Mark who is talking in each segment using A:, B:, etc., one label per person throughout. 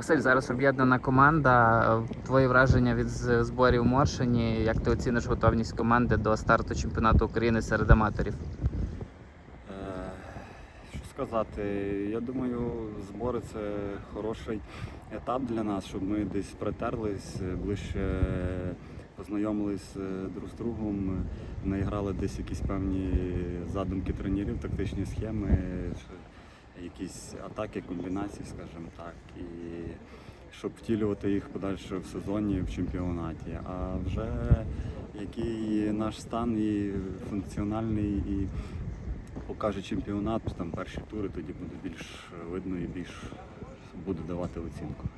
A: Василь, зараз об'єднана команда. Твої враження від зборів в Моршині. Як ти оціниш готовність команди до старту чемпіонату України серед аматорів?
B: Е, Що сказати? Я думаю, збори це хороший етап для нас, щоб ми десь притерлись, ближче познайомились е, друг з другом, наіграли десь якісь певні задумки тренерів, тактичні схеми, якісь атаки, комбінації, скажімо так. І щоб втілювати їх подальше в сезоні, в чемпіонаті. А вже який наш стан і функціональний і покаже чемпіонат, там перші тури, тоді буде більш видно і більш буде давати оцінку.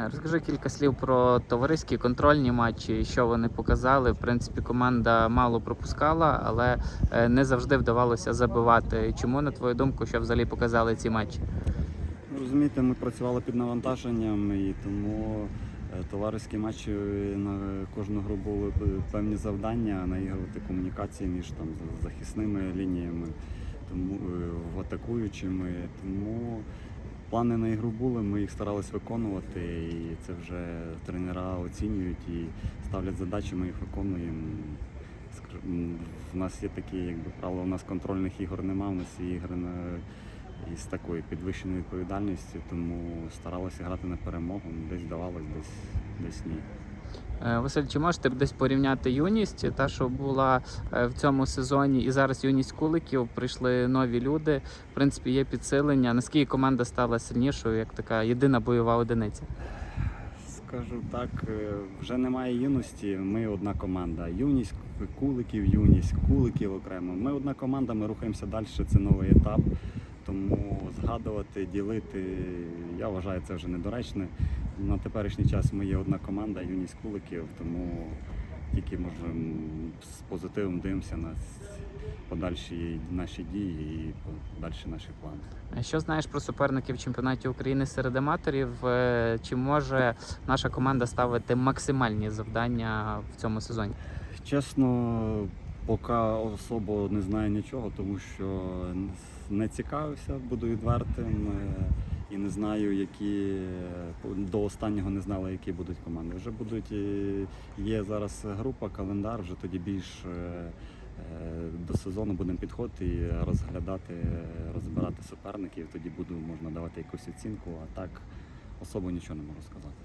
A: Е, Розкажи кілька слів про товариські контрольні матчі, що вони показали. В принципі, команда мало пропускала, але е, не завжди вдавалося забивати. Чому, на твою думку, що взагалі показали ці матчі?
B: Ну, Розумієте, ми працювали під навантаженням і тому е, товариські матчі на кожну гру були певні завдання наігрувати комунікації між там захисними лініями, тому атакуючими. Тому плани на ігру були, ми їх старалися виконувати, і це вже тренера оцінюють і ставлять задачі, ми їх виконуємо. У нас є такі, якби правило, у нас контрольних ігор немає, у нас є ігри на із такою підвищеною відповідальністю, тому старалися грати на перемогу. Десь давалось, десь, десь ні.
A: Е, Василь, чи можете десь порівняти юність, та що була е, в цьому сезоні, і зараз юність куликів прийшли нові люди. В принципі, є підсилення. Наскільки команда стала сильнішою, як така єдина бойова одиниця?
B: Скажу так, е, вже немає юності. Ми одна команда. Юність куликів, юність, куликів окремо. Ми одна команда, ми рухаємося далі. Це новий етап. Тому згадувати, ділити, я вважаю, це вже недоречне. На теперішній час ми є одна команда, юність куликів, тому тільки можемо з позитивом дивимося на подальші наші дії і подальші наші плани.
A: Е, Що знаєш про суперників в чемпіонаті України серед аматорів? Е, Чи може наша команда ставити максимальні завдання в цьому сезоні?
B: Чесно, поки особо не знаю нічого, тому що не цікавився, буду відвертим. е, І не знаю, які до останнього не знали, які будуть команди. Вже будуть е, є зараз група, календар, вже тоді більш е, е, до сезону будемо підходити і розглядати, е, розбирати суперників. Тоді буду можна давати якусь оцінку, а так особо нічого не можу сказати.